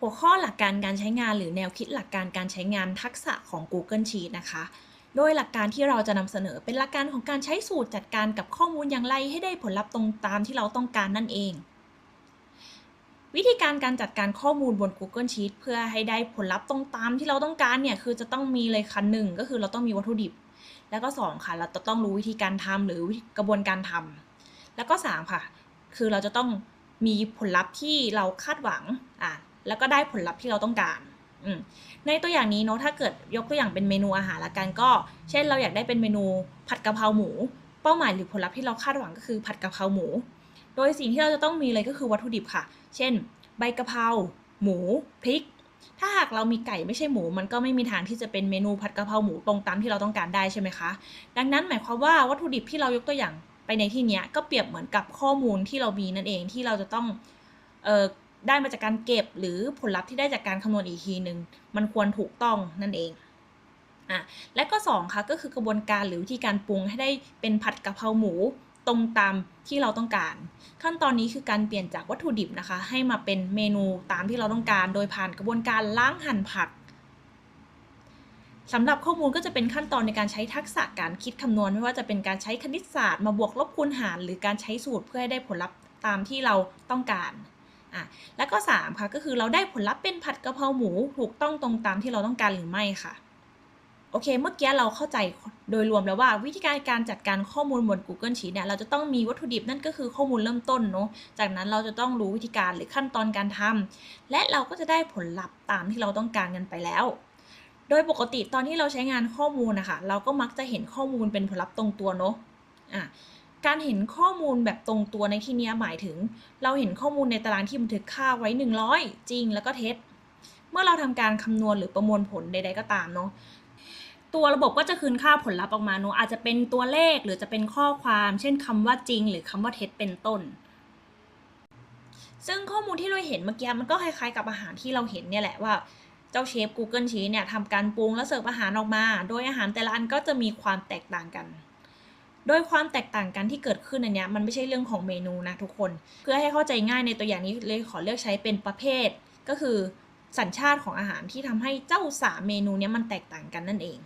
หัวข้อหลักการการใช้งานหรือแนวคิดหลักการการใช้งานทักษะของ Google Sheet นะคะ โดยหลักการที่เราจะนำเสนอเป็นหลักการของการใช้สูตรจัดการกับข้อมูลอย่างไรให้ได้ผลลัพธ์ตรงตามที่เราต้องการนั่นเอง วิธีการการจัดการข้อมูลบน Google Sheet เพื่อให้ได้ผลลัพธ์ตรงตามที่เราต้องการเนี่ยคือจะต้องมีเลยคันหนึ่งก็คือเราต้องมีวัตถุดิบ แล้วก็สองค่ะ เราจะต้องรู้วิธีการทำหรือกระบวนการทำแล้วก็สามค่ะ คือเราจะต้องมีผลลัพธ์ที่เราคาดหวังอะ แล้วก็ได้ผลลัพธ์ที่เราต้องการ ในตัวอย่างนี้เนาะถ้าเกิดยกตัวอย่างเป็นเมนูอาหารละกันก็ เช่นเราอยากได้เป็นเมนูผัดกะเพราหมู เป้าหมายหรือผลลัพธ์ที่เราคาดหวังก็คือผัดกะเพราหมู โดยสิ่งที่เราจะต้องมีเลยก็คือวัตถุดิบค่ะ เช่น ใบกะเพราหมูพริก ถ้าหากเรามีไก่ไม่ใช่หมู มันก็ไม่มีทางที่จะเป็นเมนูผัดกะเพราหมูตรงตามที่เราต้องการได้ใช่ไหมคะ ดังนั้นหมายความว่าวัตถุดิบที่เรายกตัวอย่างไปในที่นี้ก็เปรียบเหมือนกับข้อมูลที่เรามีนั่นเองที่เราจะต้องเอ่อ ได้มาจากการเก็บหรือผลลัพธ์ที่ได้จากการคำนวณอีกทีหนึ่งมันควรถูกต้องนั่นเองอะและก็สองค่ะก็คือกระบวนการหรือวิธีการปรุงให้ได้เป็นผัดกะเพราหมูตรงตามที่เราต้องการ ขั้นตอนนี้คือการเปลี่ยนจากวัตถุดิบนะคะ ให้มาเป็นเมนูตามที่เราต้องการ โดยผ่านกระบวนการล้างหั่นผักสำหรับข้อมูลก็จะเป็นขั้นตอนในการใช้ทักษะการคิดคำนวณ ไม่ว่าจะเป็นการใช้คณิตศาสตร์มาบวกลบคูณหาร หรือการใช้สูตรเพื่อให้ได้ผลลัพธ์ตามที่เราต้องการ อะแล้วก็ 3 ค่ะก็คือเราได้ผลลัพธ์เป็นผัดกะเพราหมูถูกต้องตรงตามที่เราต้องการหรือไม่ค่ะโอเค เมื่อกี้เราเข้าใจโดยรวมแล้วว่าวิธีการการจัดการข้อมูลบน Google Sheet เนี่ยเราจะต้องมีวัตถุดิบนั่นก็คือข้อมูลเริ่มต้นเนาะจากนั้นเราจะต้องรู้วิธีการหรือขั้นตอนการทำและเราก็จะได้ผลลัพธ์ตามที่เราต้องการกันไปแล้ว โดยปกติตอนที่เราใช้งานข้อมูลนะคะเราก็มักจะเห็นข้อมูลเป็นผลลัพธ์ตรงตัวเนาะอะ การเห็นข้อมูลแบบตรงตัวในที่นี้หมายถึง เราเห็นข้อมูลในตารางที่บันทึกค่าไว้ 100 จริงแล้วก็เท็จ เมื่อเราทำการคำนวณหรือประมวลผลใด ๆ ก็ตามเนาะตัวระบบก็จะคืนค่าผลลัพธ์ออกมาเนอะอาจจะเป็นตัวเลขหรือจะเป็นข้อความ เช่นคำว่าจริง หรือคำว่าเท็จเป็นต้น ซึ่งข้อมูลที่เราเห็นเมื่อกี้มันก็คล้ายๆ กับอาหารที่เราเห็นเนี่ยแหละว่าเจ้าเชฟ Google Sheet เนี่ยทำการปรุงและเสิร์ฟอาหารออกมา โดยอาหารแต่ละอันก็จะมีความแตกต่างกัน โดยความแตกต่างกันที่เกิดขึ้นอันเนี้ยมันไม่ใช่เรื่องของเมนูนะทุกคน เพื่อให้เข้าใจง่ายในตัวอย่างนี้เลยขอเลือกใช้เป็นประเภท ก็คือสัญชาติของอาหารที่ทำให้เจ้าสามเมนูนี้มันแตกต่างกันนั่นเอง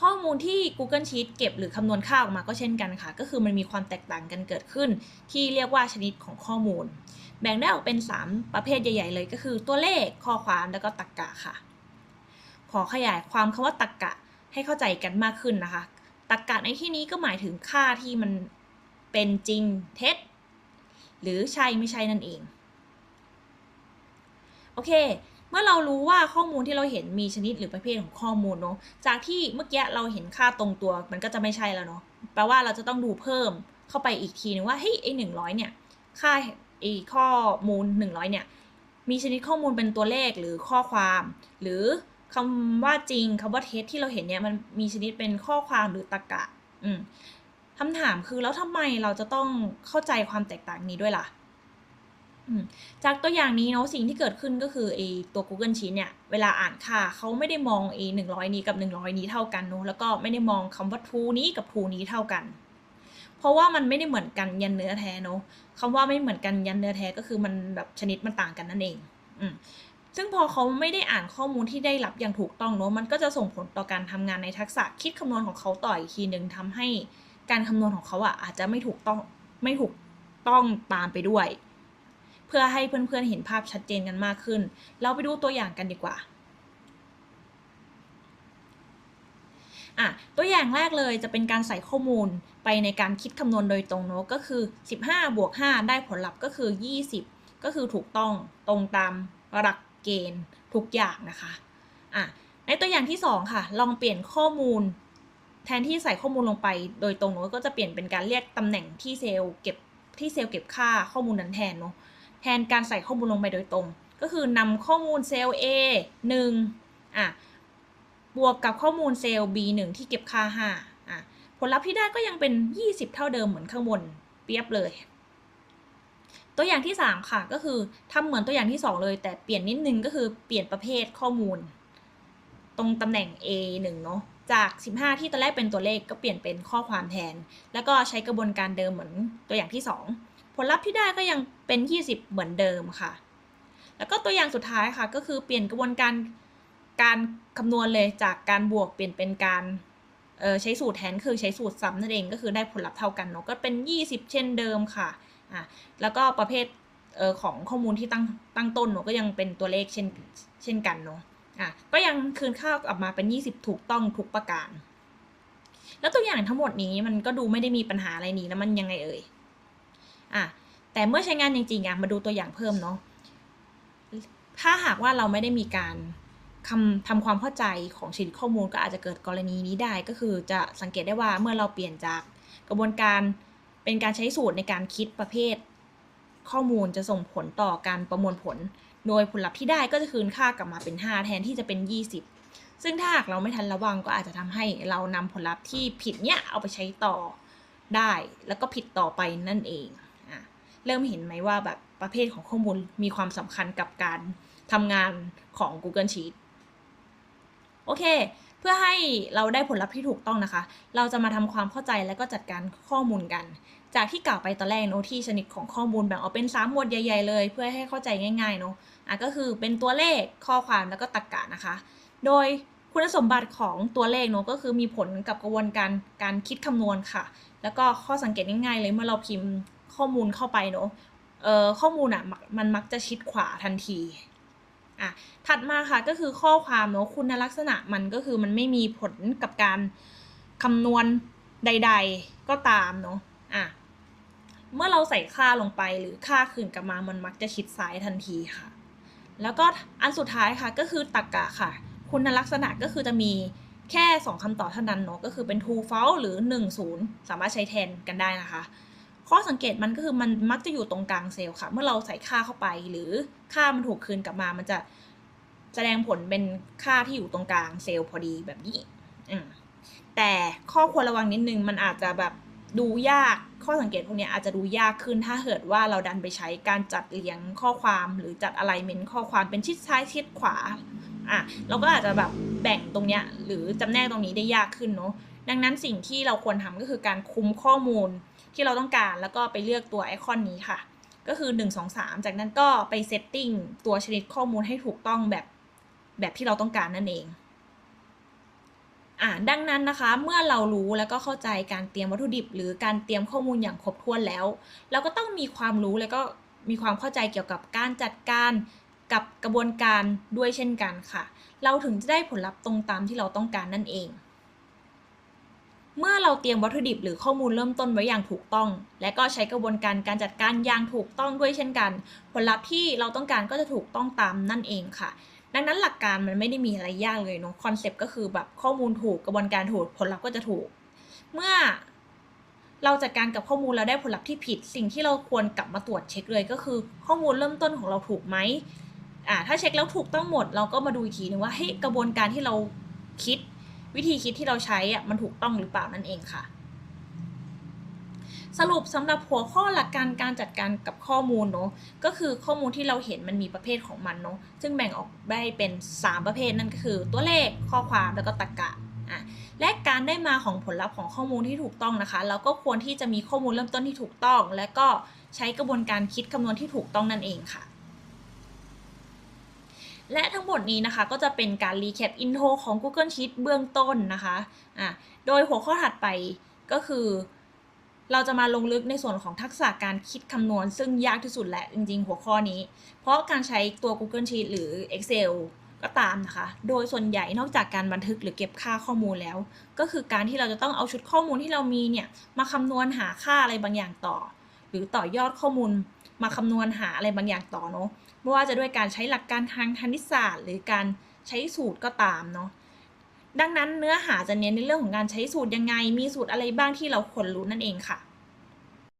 ข้อมูลที่ Google Sheet เก็บหรือคำนวณค่าออกมาก็เช่นกันค่ะ ก็คือมันมีความแตกต่างกันเกิดขึ้น ที่เรียกว่าชนิดของข้อมูล แบ่งได้ออกเป็น 3 ประเภทใหญ่ ๆ เลยก็คือตัวเลขข้อความแล้วก็ตรรกะค่ะ ขอขยายความคำว่าตรรกะให้เข้าใจกันมากขึ้นนะคะ ตรรกะในที่นี้ก็หมายถึงค่าที่มันเป็นจริงเท็จ หรือใช่ไม่ใช่นั่นเอง โอเค เมื่อเรารู้ว่าข้อมูลที่เราเห็นมีชนิดหรือประเภทของข้อมูลเนาะจากที่เมื่อกี้เราเห็นค่าตรงตัวมันก็จะไม่ใช่แล้วเนาะแปลว่าเราจะต้องดูเพิ่มเข้าไปอีกทีนึงว่าเฮ้ยไอหนึ่งร้อยเนี่ยค่าไอข้อมูลหนึ่งร้อยเนี่ยมีชนิดข้อมูลเป็นตัวเลขหรือข้อความ หรือ คำว่าจริงคำว่าเท็จที่เราเห็นเนี่ยมันมีชนิดเป็นข้อความหรือตรกะ อืมคำถามคือแล้วทำไมเราจะต้องเข้าใจความแตกต่างนี้ด้วยล่ะจากตัวอย่างนี้เนาะสิ่งที่เกิดขึ้นก็คือไอตัว Google Sheet เนี่ยเวลาอ่านค่าเขาไม่ได้มองไอหนึ่งร้อยนี้กับหนึ่งร้อยนี้เท่ากันเนาะแล้วก็ไม่ได้มองคำว่า true นี้กับ true นี้เท่ากัน เพราะว่ามันไม่ได้เหมือนกันยันเนื้อแท้เนาะคำว่าไม่เหมือนกันยันเนื้อแท้ก็คือมันแบบชนิดมันต่างกันนั่นเอง อื ซึ่งพอเขาไม่ได้อ่านข้อมูลที่ได้รับอย่างถูกต้องเนาะมันก็จะส่งผลต่อการทำงานในทักษะคิดคำนวณของเขาต่ออีกทีหนึ่งทำให้การคำนวณของเขาอะอาจจะไม่ถูกต้องไม่ถูกต้องตามไปด้วย เพื่อให้เพื่อนๆเห็นภาพชัดเจนกันมากขึ้น เราไปดูตัวอย่างกันดีกว่าอะตัวอย่างแรกเลยจะเป็นการใส่ข้อมูลไปในการคิดคำนวณโดยตรงเนาะก็คือ 15 บวก 5 ได้ผลลัพธ์ก็คือ 20 ก็คือถูกต้องตรงตามหลัก เกณฑ์ทุกอย่างนะคะอะในตัวอย่างที่ 2 ค่ะ ลองเปลี่ยนข้อมูล แทนที่ใส่ข้อมูลลงไป โดยตรงเนาะก็จะเปลี่ยนเป็นการเรียกตำแหน่งที่เซลล์เก็บที่เซลล์เก็บค่าข้อมูลนั้นแทนเนาะแทนการใส่ข้อมูลลงไปโดยตรง ก็คือนำข้อมูลเซลล์ A 1อะบวกกับข้อมูลเซลล์ B 1ที่เก็บค่า5อะผลลัพธ์ที่ได้ก็ยังเป็น 20 เท่าเดิมเหมือนข้างบนเปรียบเลย ตัวอย่างที่ 3 ค่ะก็คือทำเหมือนตัวอย่างที่ 2 เลย แต่เปลี่ยนนิดนึงก็คือเปลี่ยนประเภทข้อมูล ตรงตำแหน่ง A 1 เนาะจาก 15 ที่ตอนแรกเป็นตัวเลขก็เปลี่ยนเป็นข้อความแทน แล้วก็ใช้กระบวนการเดิมเหมือนตัวอย่างที่ 2 ผลลัพธ์ที่ได้ก็ยังเป็น 20 เหมือนเดิมค่ะ แล้วก็ตัวอย่างสุดท้ายค่ะ ก็คือเปลี่ยนกระบวนการการคำนวณเลยจากการบวกเปลี่ยนเป็นการใช้สูตรแทนคือใช้สูตรซ้ำนั่นเองก็คือได้ผลลัพธ์เท่ากันเนาะก็เป็น 20 เช่นเดิมค่ะ อะแล้วก็ประเภทเออของข้อมูลที่ตั้งตั้งต้นเนาะก็ยังเป็นตัวเลขเช่นเช่นกันเนาะอะก็ยังคืนค่ากลับมาเป็น 20 ถูกต้องทุกประการ แล้วตัวอย่างทั้งหมดนี้มันก็ดูไม่ได้มีปัญหาอะไรนี้แล้วมันยังไงเอ่ยอะแต่เมื่อใช้งานจริงๆอะมาดูตัวอย่างเพิ่มเนาะถ้าหากว่าเราไม่ได้มีการคำทำความเข้าใจของชนิดข้อมูลก็อาจจะเกิดกรณีนี้ได้ ก็คือจะสังเกตได้ว่าเมื่อเราเปลี่ยนจากกระบวนการ เป็นการใช้สูตรในการคิดประเภท ข้อมูลจะส่งผลต่อการประมวลผล โดยผลลัพธ์ที่ได้ก็จะคืนค่ากลับมาเป็น 5 แทนที่จะเป็น 20 ซึ่งถ้าหากเราไม่ทันระวังก็อาจจะทำให้เรานำผลลัพธ์ที่ผิดเนี้ยเอาไปใช้ต่อได้ แล้วก็ผิดต่อไปนั่นเองอะเริ่มเห็นไหมว่าแบบประเภทของข้อมูลมีความสำคัญกับการทำงานของ Google Sheet โอเค พื่อให้เราได้ผลลัพธ์ที่ถูกต้องนะคะ เราจะมาทำความเข้าใจและก็จัดการข้อมูลกัน จากที่กล่าวไปตอนแรกเนอะที่ชนิดของข้อมูลแบ่งออกเป็น 3 หมวดใหญ่ ๆ เลย เพื่อให้เข้าใจง่ายๆเนอะอะก็คือเป็นตัวเลขข้อความแล้วก็ตรรกะนะคะ โดยคุณสมบัติของตัวเลขเนอะก็คือมีผลกับกระบวนการการคิดคำนวณค่ะ แล้วก็ข้อสังเกตง่ายๆเลยเมื่อเราพิมพ์ข้อมูลเข้าไปเนอะเอ่อข้อมูลอะมันมักจะชิดขวาทันที อะถัดมาค่ะก็คือข้อความเนอะคุณลักษณะมันก็คือมันไม่มีผลกับการคำนวณใด ๆ ก็ตามเนอะอะเมื่อเราใส่ค่าลงไปหรือค่าคืนกลับมามันมักจะชิดซ้ายทันทีค่ะ แล้วก็อันสุดท้ายค่ะก็คือตรรกะค่ะ คุณลักษณะก็คือจะมีแค่ 2คำตอบเท่านั้นเนาะก็คือเป็น true false หรือ 1 0 สามารถใช้แทนกันได้นะคะ ข้อสังเกตมันก็คือมันมักจะอยู่ตรงกลางเซลล์ค่ะ เมื่อเราใส่ค่าเข้าไปหรือค่ามันถูกคืนกลับมา มันจะแสดงผลเป็นค่าที่อยู่ตรงกลางเซลล์พอดีแบบนี้แต่ข้อควรระวังนิดนึงมันอาจจะแบบดูยากข้อสังเกตพวกนี้อาจจะดูยากขึ้นถ้าเกิดว่าเราดันไปใช้การจัดเรียงข้อความหรือจัดอะไรเมนข้อความเป็นชิดซ้ายชิดขวาอะเราก็อาจจะแบบแบ่งตรงเนี้ยหรือจำแนกตรงนี้ได้ยากขึ้นเนาะ ดังนั้นสิ่งที่เราควรทำก็คือการคุมข้อมูลที่เราต้องการแล้วก็ไปเลือกตัวไอคอนนี้ค่ะ ก็คือ 1 2 3 จากนั้นก็ไปเซตติ้งตัวชนิดข้อมูลให้ถูกต้องแบบแบบที่เราต้องการนั่นเองอ่าดังนั้นนะคะเมื่อเรารู้แล้วก็เข้าใจการเตรียมวัตถุดิบ หรือการเตรียมข้อมูลอย่างครบถ้วนแล้ว เราก็ต้องมีความรู้แล้วก็มีความเข้าใจเกี่ยวกับการจัดการกับกระบวนการด้วยเช่นกันค่ะ เราถึงจะได้ผลลัพธ์ตรงตามที่เราต้องการนั่นเอง เมื่อเราเตรียมวัตถุดิบหรือข้อมูลเริ่มต้นไว้อย่างถูกต้อง และก็ใช้กระบวนการการจัดการอย่างถูกต้องด้วยเช่นกัน ผลลัพธ์ที่เราต้องการก็จะถูกต้องตามนั่นเองค่ะ ดังนั้นหลักการมันไม่ได้มีอะไรยากเลยเนาะคอนเซปต์ก็คือแบบข้อมูลถูกกระบวนการถูกผลลัพธ์ก็จะถูก เมื่อเราจัดการกับข้อมูลแล้วได้ผลลัพธ์ที่ผิด สิ่งที่เราควรกลับมาตรวจเช็คเลยก็คือ ข้อมูลเริ่มต้นของเราถูกไหมอ่าถ้าเช็คแล้วถูกต้องหมด เราก็มาดูอีกทีนึงว่าเฮ้ยกระบวนการที่เราคิด วิธีคิดที่เราใช้อะมันถูกต้องหรือเปล่านั่นเองค่ะ สรุปสำหรับหัวข้อหลักการการจัดการกับข้อมูลเนาะก็คือข้อมูลที่เราเห็นมันมีประเภทของมันเนาะซึ่งแบ่งออกได้เป็น 3 ประเภทนั่นก็คือ ตัวเลขข้อความแล้วก็ตรรกะอะและการได้มาของผลลัพธ์ของข้อมูลที่ถูกต้องนะคะ เราก็ควรที่จะมีข้อมูลเริ่มต้นที่ถูกต้อง และก็ใช้กระบวนการคิดคำนวณที่ถูกต้องนั่นเองค่ะ และทั้งหมดนี้นะคะก็จะเป็นการรีแคปอินโทรของ Google Sheet เบื้องต้นนะคะอะโดยหัวข้อถัดไปก็คือ เราจะมาลงลึกในส่วนของทักษะการคิดคำนวณ ซึ่งยากที่สุดแหละจริงๆ หัวข้อนี้ เพราะการใช้ตัว Google Sheet หรือ Excel ก็ตามนะคะ โดยส่วนใหญ่นอกจากการบันทึกหรือเก็บค่าข้อมูลแล้ว ก็คือการที่เราจะต้องเอาชุดข้อมูลที่เรามีเนี่ยมาคำนวณหาค่าอะไรบางอย่างต่อ หรือต่อยอดข้อมูลมาคำนวณหาอะไรบางอย่างต่อเนาะไม่ว่าจะด้วยการใช้หลักการทางคณิตศาสตร์ หรือการใช้สูตรก็ตามเนาะดังนั้นเนื้อหาจะเน้นในเรื่องของการใช้สูตรยังไง มีสูตรอะไรบ้างที่เราควรรู้นั่นเองค่ะ